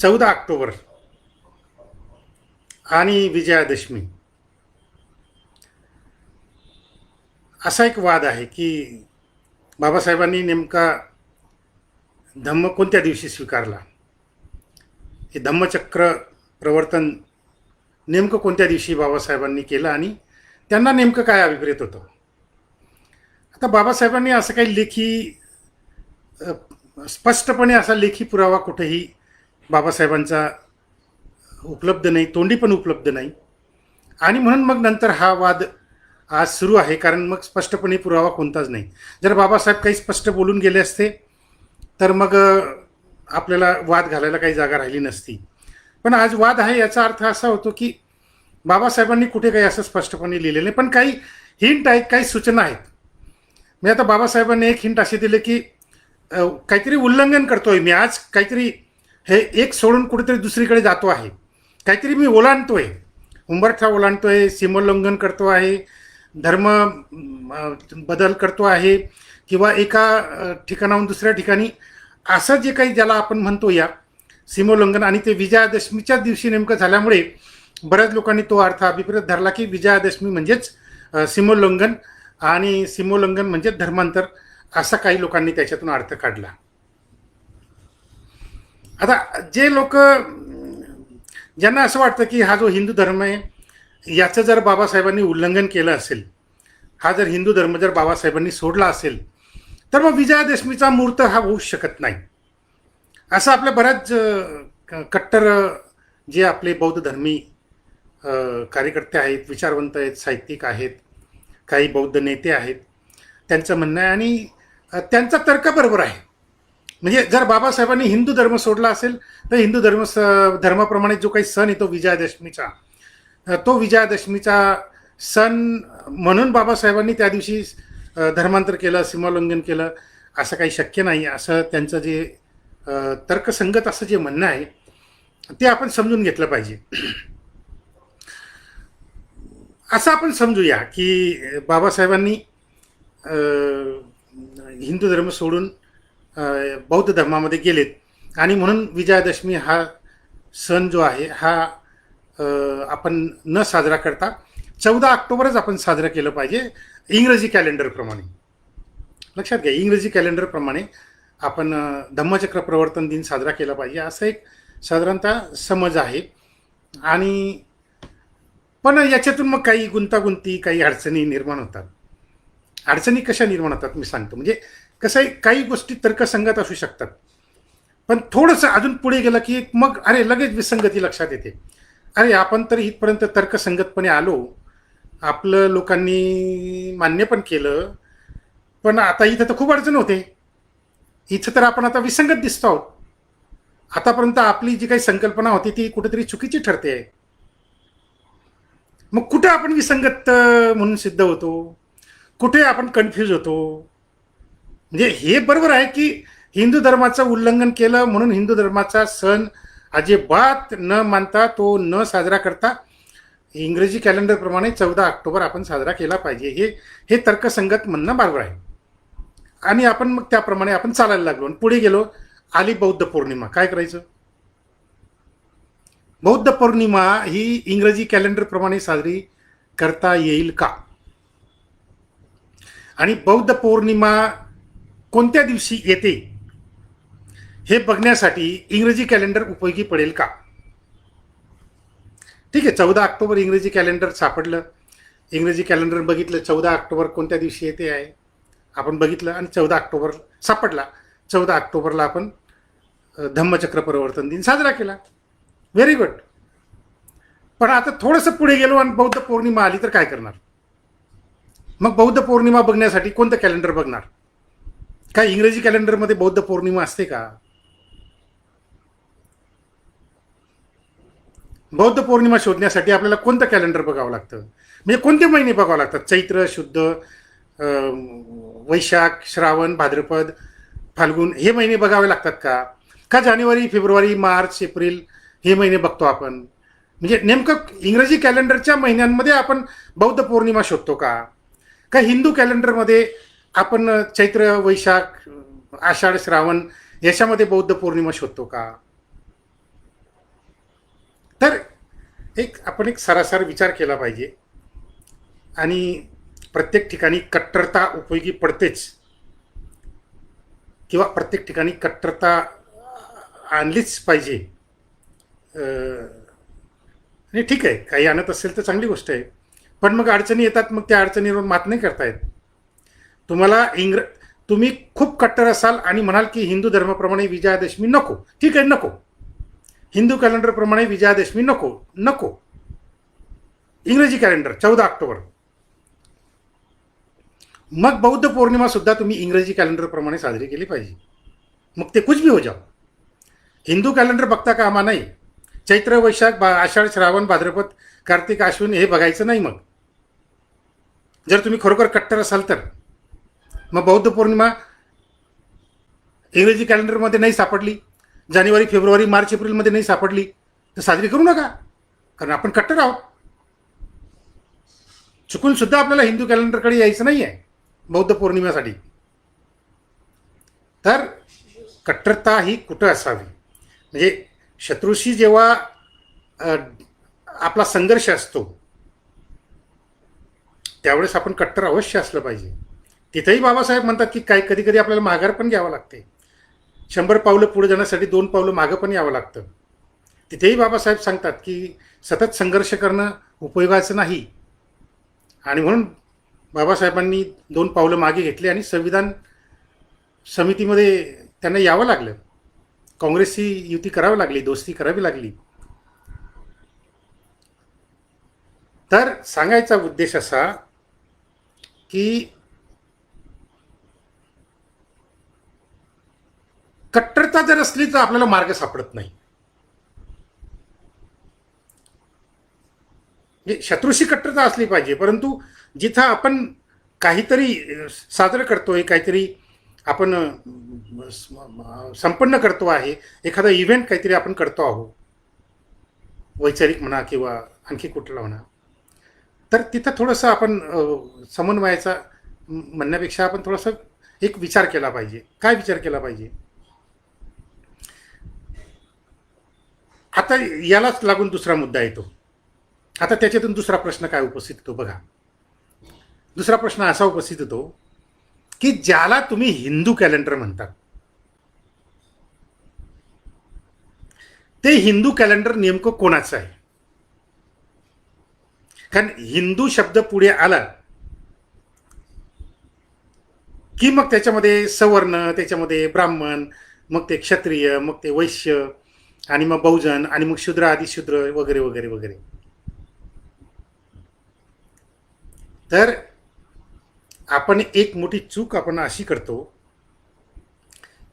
चौदा ऑक्टोबर. आणि विजयादशमी. असा एक वाद आहे की बाबासाहेबांनी नेमका धम्म कोणत्या दिवशी स्वीकारला? हे धम्मचक्र प्रवर्तन नेमकं कोणत्या दिवशी बाबासाहेबांनी केलं आणि त्यांना नेमकं काय अभिप्रेत होतं? आता बाबासाहेबांनी असं काही लेखी स्पष्टपणे असा लेखी पुरावा कुठेही बाबासाहेबांचा उपलब्ध नाही तोंडी पण उपलब्ध नाही. आणि म्हणून मग नंतर हा वाद आज सुरू आहे कारण मग स्पष्टपणे पुरावा कोणताच नाही. जर बाबासाहेब काही स्पष्ट बोलून गेले असते तर मग आपल्याला वाद घालायला काही जागा राहिली नसती. पण आज वाद आहे याचा अर्थ असा होतो की बाबासाहेबांनी कुठे काही असं स्पष्टपणे लिहिलेलं नाही. पण काही हिंट आहेत काही सूचना आहेत. मी आता बाबासाहेबांनी एक हिंट असे दिले की काहीतरी उल्लंघन करतोय मी. आज काहीतरी हे एक सोडून कुठेतरी दुसरीकडे जातो आहे. काहीतरी मी ओलांडतोय. उंबरठा ओलांडतोय सीमोल्लंघन करतो आहे धर्म बदल करतो आहे किंवा एका ठिकाणाहून दुसऱ्या ठिकाणी असं जे काही ज्याला आपण म्हणतो या सीमोल्लंघन आणि ते विजयादशमीच्याच दिवशी नेमकं झाल्यामुळे बऱ्याच लोकांनी तो अर्थ अभिप्रेत धरला की विजयादशमी म्हणजेच सीमोल्लंघन आणि सीमोल्लंघन म्हणजे धर्मांतर असा काही लोकांनी त्याच्यातून अर्थ काढला. आता जे लोक ज्यांना असं वाटतं की हा जो हिंदू धर्म आहे याचं जर बाबासाहेबांनी उल्लंघन केलं असेल हा जर हिंदू धर्म जर बाबासाहेबांनी सोडला असेल तर मग विजयादशमीचा मुहूर्त हा होऊ शकत नाही. असं आपल्या बऱ्याच क- कट्टर जे आपले बौद्ध धर्मी कार्यकर्ते आहेत विचारवंत आहेत साहित्यिक आहेत काही बौद्ध नेते आहेत त्यांचं म्हणणं आहे आणि त्यांचा तर्क बरोबर आहे. म्हणजे जर बाबासाहेबांनी हिंदू धर्म सोडला असेल तर हिंदू धर्म स धर्माप्रमाणे जो काही सण येतो विजयादशमीचा. तो विजयादशमीचा सण म्हणून बाबासाहेबांनी त्या दिवशी धर्मांतर केलं सीमाोल्लंघन केलं असं काही शक्य नाही. असं त्यांचं जे तर्कसंगत असं जे म्हणणं आहे ते आपण समजून घेतलं पाहिजे. असं आपण समजूया की बाबासाहेबांनी हिंदू धर्म सोडून बौद्ध धर्मामध्ये गेलेत. आणि म्हणून विजयादशमी हा सण जो आहे हा आपण न साजरा करता चौदा ऑक्टोबरच आपण साजरा केलं पाहिजे इंग्रजी कॅलेंडरप्रमाणे लक्षात घ्या इंग्रजी कॅलेंडरप्रमाणे आपण धम्मचक्र प्रवर्तन दिन साजरा केला पाहिजे असं एक साधारणतः समज आहे. आणि पण याच्यातून मग काही गुंतागुंती काही अडचणी निर्माण होतात. अडचणी कशा निर्माण होतात मी सांगतो. म्हणजे कसं आहे काही गोष्टी तर्कसंगत असू शकतात. पण थोडंसं अजून पुढे गेलं की मग अरे लगेच विसंगती लक्षात येते. अरे आपण तर इथपर्यंत तर्कसंगतपणे आलो. आपलं लोकांनी मान्य पण केलं. पण आता इथं तर खूप अडचण होते. इथं तर आपण आता विसंगत दिसतो आहोत. आतापर्यंत आपली जी काही संकल्पना होती ती कुठेतरी चुकीची ठरते. आहे मग कुठे आपण विसंगत म्हणून सिद्ध होतो? कुठे आपण कन्फ्यूज होतो? म्हणजे हे बरोबर आहे की हिंदू धर्माचं उल्लंघन केलं म्हणून हिंदू धर्माचा सण अजिबात न मानता तो न साजरा करता इंग्रजी कॅलेंडरप्रमाणे चौदा ऑक्टोबर आपण साजरा केला पाहिजे. हे हे तर्कसंगत म्हणणं बरोबर आहे. आणि आपण मग त्याप्रमाणे आपण चालायला लागलो आणि पुढे गेलो आली बौद्ध पौर्णिमा. काय करायचं? बौद्ध पौर्णिमा ही इंग्रजी कॅलेंडरप्रमाणे साजरी करता येईल का? आणि बौद्ध पौर्णिमा कोणत्या दिवशी येते? हे बघण्यासाठी इंग्रजी कॅलेंडर उपयोगी पडेल का? ठीक आहे चौदा ऑक्टोबर इंग्रजी कॅलेंडर सापडलं. इंग्रजी कॅलेंडर बघितलं चौदा ऑक्टोबर कोणत्या दिवशी येते आहे? आपण बघितलं आणि चौदा ऑक्टोबर सापडला. चौदा ऑक्टोबरला आपण धम्मचक्र परिवर्तन दिन साजरा केला. व्हेरी गुड पण आता थोडंसं पुढे गेलो आणि बौद्ध पौर्णिमा आली तर काय करणार? मग बौद्ध पौर्णिमा बघण्यासाठी कोणतं कॅलेंडर बघणार? काय इंग्रजी कॅलेंडरमध्ये बौद्ध पौर्णिमा असते का? बौद्ध पौर्णिमा शोधण्यासाठी आपल्याला कोणतं कॅलेंडर बघावं लागतं? म्हणजे कोणते महिने बघावं लागतात? चैत्र शुद्ध वैशाख श्रावण भाद्रपद फाल्गुन हे महिने बघावे लागतात का? का जानेवारी फेब्रुवारी मार्च एप्रिल हे महिने बघतो आपण? म्हणजे नेमकं इंग्रजी कॅलेंडरच्या महिन्यांमध्ये आपण बौद्ध पौर्णिमा शोधतो का? का हिंदू कॅलेंडरमध्ये आपण चैत्र वैशाख आषाढ श्रावण याच्यामध्ये बौद्ध पौर्णिमा शोधतो का? तर एक आपण एक सरासर विचार केला पाहिजे. आणि प्रत्येक ठिकाणी कट्टरता उपयोगी पडतेच. किंवा प्रत्येक ठिकाणी कट्टरता आणलीच पाहिजे. आणि ठीक आहे काही आणत असेल तर चांगली गोष्ट आहे. पण मग अडचणी येतात मग त्या अडचणीवर मात नाही करता येत. तुम्हाला इंग्र तुम्ही खूप कट्टर असाल आणि म्हणाल की हिंदू धर्माप्रमाणे विजयादशमी नको. ठीक आहे नको. हिंदू कॅलेंडरप्रमाणे विजयादशमी नको नको. इंग्रजी कॅलेंडर चौदा ऑक्टोबर. मग बौद्ध पौर्णिमा सुद्धा तुम्ही इंग्रजी कॅलेंडरप्रमाणे साजरी केली पाहिजे. मग ते कुछ भी हो जाओ. हिंदू कॅलेंडर बघता कामा नाही चैत्र वैशाख बा आषाढ श्रावण भाद्रपद कार्तिक अश्विन हे बघायचं नाही मग. जर तुम्ही खरोखर कट्टर असाल तर. मग बौद्ध पौर्णिमा इंग्रजी कॅलेंडरमध्ये नाही सापडली. जानेवारी फेब्रुवारी मार्च एप्रिलमध्ये नाही सापडली. तर साजरी करू नका. कारण आपण कट्टर आहोत. चुकून सुद्धा आपल्याला हिंदू कॅलेंडरकडे यायचं नाही आहे बौद्ध पौर्णिमेसाठी. तर कट्टरता ही कुठं असावी? म्हणजे शत्रूशी जेव्हा आपला संघर्ष असतो त्यावेळेस आपण कट्टर अवश्य असलं पाहिजे. तिथेही बाबासाहेब म्हणतात की काही कधी कधी आपल्याला माघार पण घ्यावं लागते. शंभर पावलं पुढे जाण्यासाठी दोन पावलं मागं पण यावं लागतं. तिथेही बाबासाहेब सांगतात की सतत संघर्ष करणं उपयोगाचं नाही. आणि म्हणून बाबासाहेबांनी दोन पावलं मागे घेतली आणि संविधान समितीमध्ये त्यांना यावं लागलं. काँग्रेसची युती करावी लागली दोस्ती करावी लागली. तर सांगायचा उद्देश असा की कट्टरता जर असली तर आपल्याला मार्ग सापडत नाही. म्हणजे शत्रूशी कट्टरता असली पाहिजे परंतु जिथं आपण काहीतरी साजरं करतोय काहीतरी आपण संपन्न करतो आहे एखादा इव्हेंट काहीतरी आपण करतो आहोत वैचारिक म्हणा किंवा आणखी कुठला म्हणा तर तिथं थोडंसं आपण समन्वयाचा म्हणण्यापेक्षा आपण थोडंसं एक विचार केला पाहिजे. काय विचार केला पाहिजे? आता यालाच लागून दुसरा मुद्दा येतो. आता त्याच्यातून दुसरा प्रश्न काय उपस्थित होतो बघा. दुसरा प्रश्न असा उपस्थित होतो की ज्याला तुम्ही हिंदू कॅलेंडर म्हणतात. ते हिंदू कॅलेंडर नेमकं कोणाचं आहे? कारण हिंदू शब्द पुढे आला की मग त्याच्यामध्ये सवर्ण त्याच्यामध्ये ब्राह्मण मग ते क्षत्रिय मग ते वैश्य आणि मग बहुजन आणि मग शूद्र आदिशूद्र वगैरे वगैरे वगैरे. तर आपण एक मोठी चूक आपण अशी करतो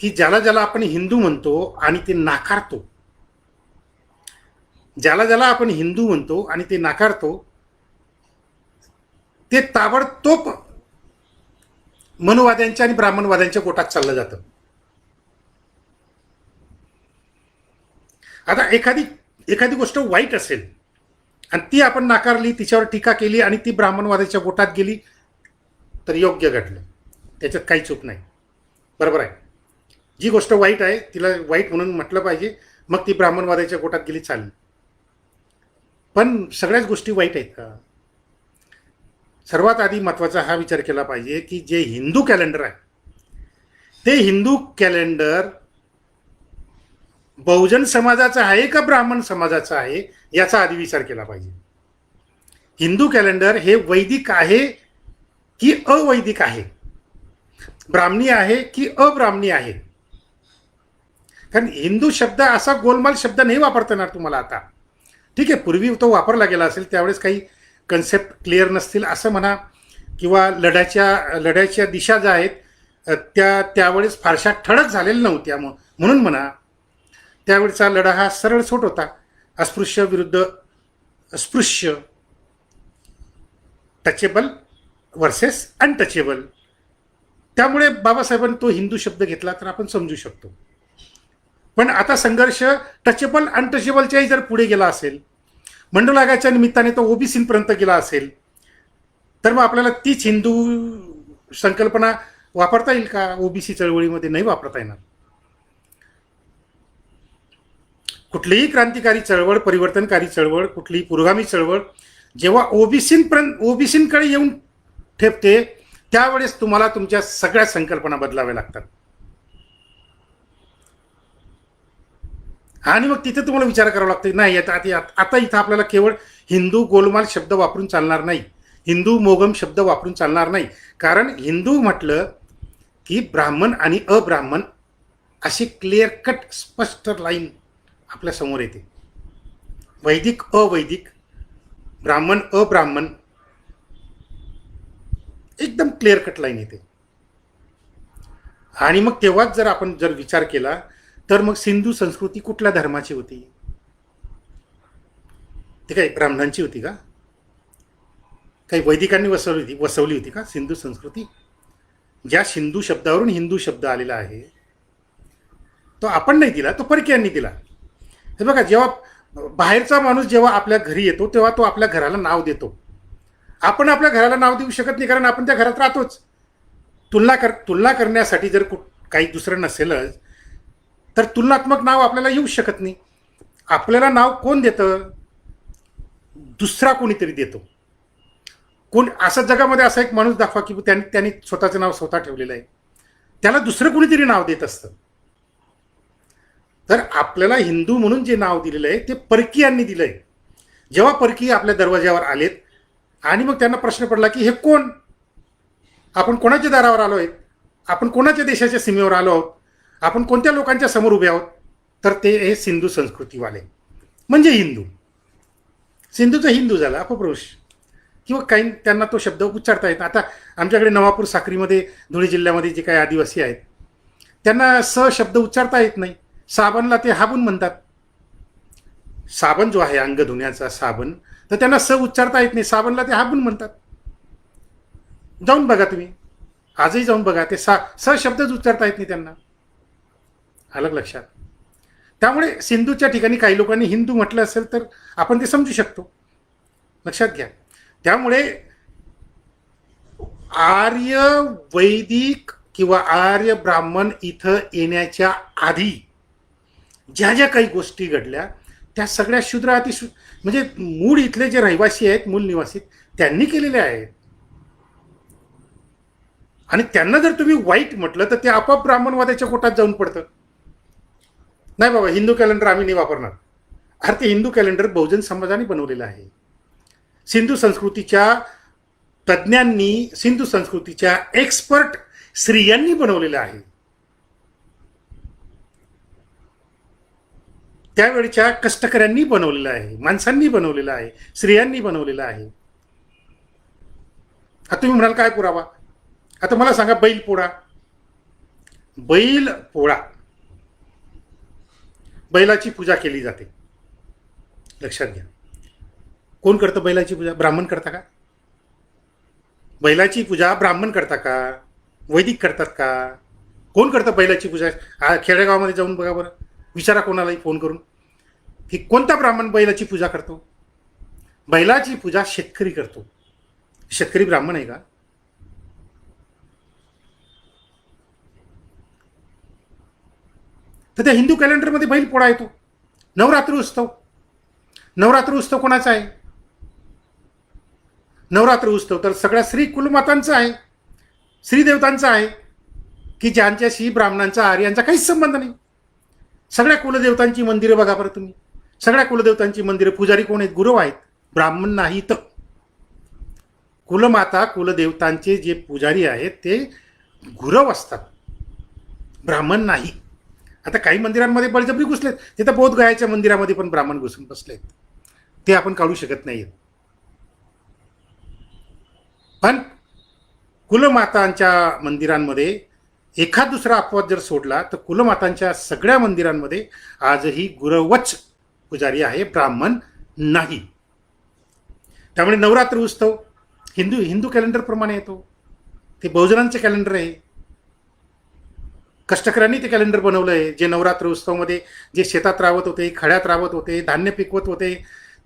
की ज्याला ज्याला आपण हिंदू म्हणतो आणि ते नाकारतो ज्याला ज्याला आपण हिंदू म्हणतो आणि ते नाकारतो ते ताबडतोब मनुवाद्यांच्या आणि ब्राह्मणवाद्यांच्या गोटात चाललं जातं. आता एखादी एखादी गोष्ट वाईट असेल आणि ती आपण नाकारली तिच्यावर टीका केली आणि ती ब्राह्मणवादाच्या गोटात गेली तर योग्य घडलं. त्याच्यात काही चूक नाही. बरोबर आहे. जी गोष्ट वाईट आहे तिला वाईट म्हणून म्हटलं पाहिजे मग ती ब्राह्मणवादाच्या गोटात गेली चालली. पण सगळ्याच गोष्टी वाईट आहेत का? सर्वात आधी महत्त्वाचा हा विचार केला पाहिजे की जे हिंदू कॅलेंडर आहे ते हिंदू कॅलेंडर बहुजन समाजाचा आहे का ब्राह्मण समाजाचा आहे याचा आधी विचार केला पाहिजे. हिंदू कॅलेंडर हे वैदिक आहे की अवैदिक आहे? ब्राह्मणी आहे की अब्राह्मणी आहे? कारण हिंदू शब्द असा गोलमाल शब्द नाही वापरता येणार तुम्हाला आता. ठीक आहे पूर्वी तो वापरला गेला असेल त्यावेळेस काही कन्सेप्ट क्लिअर नसतील असं म्हणा किंवा लढ्याच्या लढ्याच्या दिशा ज्या आहेत त्या त्यावेळेस फारशा ठळक झालेल्या नव्हत्या. म्हणून म्हणा त्यावेळचा लढा हा सरळ सोट होता. अस्पृश्य विरुद्ध अस्पृश्य टचेबल वर्सेस अनटचेबल त्यामुळे बाबासाहेबांनी तो हिंदू शब्द घेतला तर आपण समजू शकतो. पण आता संघर्ष टचेबल अनटचेबलच्याही जर पुढे गेला असेल मंडलागाच्या निमित्ताने तो ओबीसीपर्यंत गेला असेल तर मग आपल्याला तीच हिंदू संकल्पना वापरता येईल का? ओबीसी चळवळीमध्ये नाही वापरता येणार. कुठलीही क्रांतिकारी चळवळ परिवर्तनकारी चळवळ कुठलीही पुरोगामी चळवळ जेव्हा ओबीसीपर्यंत ओबीसींकडे येऊन ठेपते त्यावेळेस तुम्हाला तुमच्या सगळ्या संकल्पना बदलाव्या लागतात. आणि मग तिथे तुम्हाला विचार करावा लागतो नाही आता आता- आता इथं आपल्याला केवळ हिंदू गोलमाल शब्द वापरून चालणार नाही. हिंदू मोगम शब्द वापरून चालणार नाही. कारण हिंदू म्हटलं की ब्राह्मण आणि अब्राह्मण अशी क्लिअर कट स्पष्ट लाईन आपल्यासमोर येते. वैदिक अवैदिक ब्राह्मण अब्राह्मण एकदम क्लिअर कट लाईन येते. आणि मग तेव्हाच जर आपण जर विचार केला तर मग सिंधू संस्कृती कुठल्या धर्माची होती? ती काय ब्राह्मणांची होती का? काही वैदिकांनी वसवली होती वसवली होती का सिंधू संस्कृती? ज्या सिंधू शब्दावरून हिंदू शब्द आलेला आहे तो आपण नाही दिला तो परकीयांनी दिला. तर बघा जेव्हा बाहेरचा माणूस जेव्हा आपल्या घरी येतो तेव्हा तो आपल्या घराला नाव देतो. आपण आपल्या घराला नाव देऊ शकत नाही कारण आपण त्या घरात राहतोच. तुलना कर तुलना करण्यासाठी जर कुठ काही दुसरं नसेलच तर तुलनात्मक नाव आपल्याला येऊ शकत नाही. आपल्याला नाव कोण देतं? दुसरा कोणीतरी देतो. कोण असं जगामध्ये असा एक माणूस दाखवा की त्यांनी त्यांनी स्वतःचं नाव स्वतः ठेवलेलं आहे. त्याला दुसरं कोणीतरी नाव देत असतं. तर आपल्याला हिंदू म्हणून जे नाव दिलेलं आहे ते परकीयांनी दिलं आहे जेव्हा परकीय आपल्या दरवाज्यावर आलेत आणि मग त्यांना प्रश्न पडला की हे कोण? आपण कोणाच्या दारावर आलो आहेत? आपण कोणाच्या देशाच्या सीमेवर आलो आहोत? आपण कोणत्या लोकांच्या समोर उभे आहोत? तर ते हे सिंधू संस्कृतीवाले. म्हणजे हिंदू. सिंधूचा हिंदू झाला अपपुरुष किंवा काही त्यांना तो शब्द उच्चारता येत आता आमच्याकडे नवापूर साक्रीमध्ये धुळे जिल्ह्यामध्ये जे काही आदिवासी आहेत त्यांना स शब्द उच्चारता येत नाही. साबणला ते हाबून म्हणतात. साबण जो आहे अंग धुण्याचा साबण तर त्यांना स उच्चारता येत नाही साबणला ते हाबून म्हणतात. जाऊन बघा तुम्ही. आजही जाऊन बघा ते सा स शब्दच उच्चारता येत नाही त्यांना. अलग लक्षात. त्यामुळे सिंधूच्या ठिकाणी काही लोकांनी हिंदू म्हटलं असेल तर आपण ते समजू शकतो. लक्षात घ्या. त्यामुळे आर्य वैदिक किंवा आर्य ब्राह्मण इथं येण्याच्या आधी ज्या ज्या काही गोष्टी घडल्या त्या सगळ्या शूद्र अतिशू म्हणजे मूळ इथले जे रहिवासी आहेत मूल निवासी त्यांनी केलेल्या आहेत. आणि त्यांना जर तुम्ही वाईट म्हटलं तर ते आपाप ब्राह्मणवादाच्या कोटात जाऊन पडतं. नाही बाबा हिंदू कॅलेंडर आम्ही नाही वापरणार. अरे ते हिंदू कॅलेंडर बहुजन समाजाने बनवलेलं आहे. सिंधू संस्कृतीच्या तज्ज्ञांनी सिंधू संस्कृतीच्या एक्सपर्ट स्त्रियांनी बनवलेलं आहे. त्यावेळच्या कष्टकऱ्यांनी बनवलेलं आहे माणसांनी बनवलेलं आहे स्त्रियांनी बनवलेलं आहे. आता तुम्ही म्हणाल काय पुरावा? आता मला सांगा बैल पोळा. बैल पोळा. बैलाची पूजा केली जाते. लक्षात घ्या. कोण करतं बैलाची पूजा? ब्राह्मण करता का? बैलाची पूजा ब्राह्मण करता का? वैदिक करतात का? कोण करतं बैलाची पूजा? खेडेगावामध्ये जाऊन बघा बरं. विचारा कोणालाही फोन करून. की कोणता ब्राह्मण बैलाची पूजा करतो? बैलाची पूजा शेतकरी करतो. शेतकरी ब्राह्मण आहे का? तर त्या हिंदू कॅलेंडरमध्ये बैल पोळा येतो. नवरात्र उत्सव. नवरात्र उत्सव कोणाचा आहे? नवरात्र उत्सव. तर सगळ्या श्री कुलमातांचा आहे. श्रीदेवतांचा आहे. की ज्यांच्याशी ब्राह्मणांचा आर्यांचा काहीच संबंध नाही. सगळ्या कुलदेवतांची मंदिरं बघा बरं तुम्ही. सगळ्या कुलदेवतांची मंदिरं पुजारी कोण आहेत? गुरव आहेत. ब्राह्मण नाहीत कुलमाता कुलदेवतांचे जे पुजारी आहेत ते गुरव असतात. ब्राह्मण नाही. आता काही मंदिरांमध्ये बळजबरी घुसलेत. तिथं बोधगयाच्या मंदिरामध्ये पण ब्राह्मण घुसून बसलेत. ते आपण काढू शकत नाहीत पण कुलमातांच्या मंदिरांमध्ये एखाद दुसरा अपवाद जर सोडला तर कुलमातांच्या सगळ्या मंदिरांमध्ये आजही गुरवच पुजारी आहे ब्राह्मण नाही. त्यामुळे नवरात्र उत्सव हिंदू हिंदू कॅलेंडरप्रमाणे येतो. ते बहुजनांचे कॅलेंडर आहे. कष्टकऱ्यांनी ते कॅलेंडर बनवलं आहे जे नवरात्र उत्सवमध्ये जे शेतात राबत होते खड्यात राबत होते धान्य पिकवत होते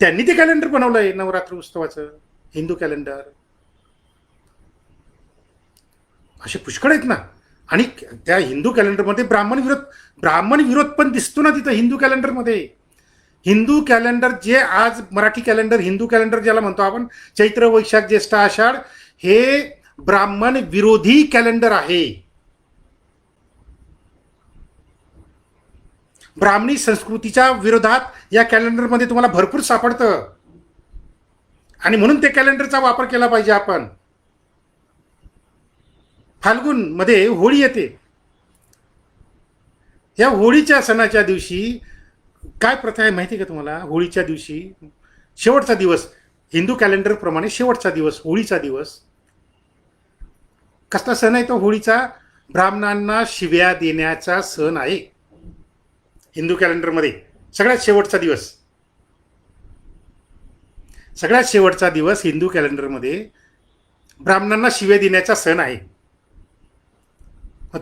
त्यांनी ते कॅलेंडर बनवलं आहे नवरात्र उत्सवाचं हिंदू कॅलेंडर असे पुष्कळ आहेत ना. आणि त्या हिंदू कॅलेंडरमध्ये ब्राह्मण विरोध ब्राह्मण विरोध पण दिसतो ना तिथं हिंदू कॅलेंडरमध्ये. हिंदू कॅलेंडर जे आज मराठी कॅलेंडर हिंदू कॅलेंडर ज्याला म्हणतो आपण चैत्र वैशाख ज्येष्ठ आषाढ हे ब्राह्मण विरोधी कॅलेंडर आहे. ब्राह्मणी संस्कृतीच्या विरोधात या कॅलेंडरमध्ये तुम्हाला भरपूर सापडतं. आणि म्हणून ते कॅलेंडरचा वापर केला पाहिजे आपण. फाल्गुनमध्ये होळी येते. या होळीच्या सणाच्या दिवशी काय प्रथा आहे माहिती आहे का तुम्हाला? होळीच्या दिवशी शेवटचा दिवस हिंदू कॅलेंडरप्रमाणे शेवटचा दिवस होळीचा दिवस. कसला सण आहे तो होळीचा? ब्राह्मणांना शिव्या देण्याचा सण आहे. हिंदू कॅलेंडरमध्ये सगळ्यात शेवटचा दिवस. सगळ्यात शेवटचा दिवस हिंदू कॅलेंडरमध्ये ब्राह्मणांना शिव्या देण्याचा सण आहे.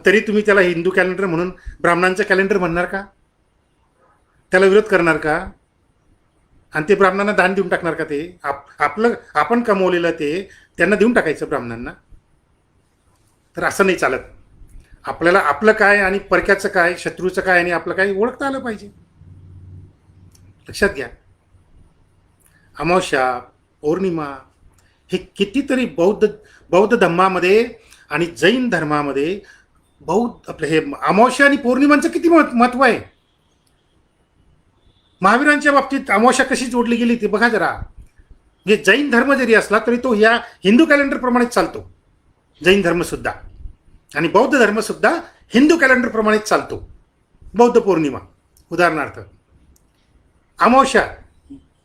तरी तुम्ही त्याला हिंदू कॅलेंडर म्हणून ब्राह्मणांचं कॅलेंडर म्हणणार का? त्याला विरोध करणार का? आणि ते ब्राह्मणांना दान देऊन टाकणार का ते? आप आपलं आपण कमवलेलं ते त्यांना देऊन टाकायचं ब्राह्मणांना. तर असं नाही चालत. आपल्याला आपलं काय आणि परक्याचं काय शत्रूचं काय आणि आपलं काय ओळखता आलं पाहिजे. लक्षात घ्या. अमावस्या पौर्णिमा हे कितीतरी बौद्ध बौद्ध धर्मामध्ये आणि जैन धर्मामध्ये बौद्ध आपलं हे अमावस्या आणि पौर्णिमांचं किती महत्त्व आहे? महावीरांच्या बाबतीत अमावस्या कशी जोडली गेली ती बघा जरा. म्हणजे जैन धर्म जरी असला तरी तो या हिंदू कॅलेंडरप्रमाणेच चालतो. जैन धर्मसुद्धा आणि बौद्ध धर्मसुद्धा हिंदू कॅलेंडरप्रमाणेच चालतो. बौद्ध पौर्णिमा उदाहरणार्थ. अमावस्या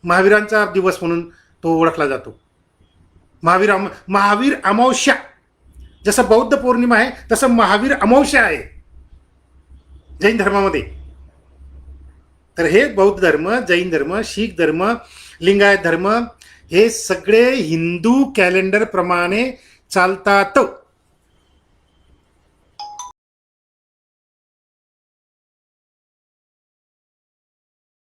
महावीरांचा दिवस म्हणून तो ओळखला जातो. महावीर अम महावीर अमावस्या. जसं बौद्ध पौर्णिमा आहे तसं महावीर अमावस्या आहे. जैन धर्मामध्ये. तर हे बौद्ध धर्म जैन धर्म शीख धर्म लिंगायत धर्म हे सगळे हिंदू कॅलेंडर प्रमाणे चालतात.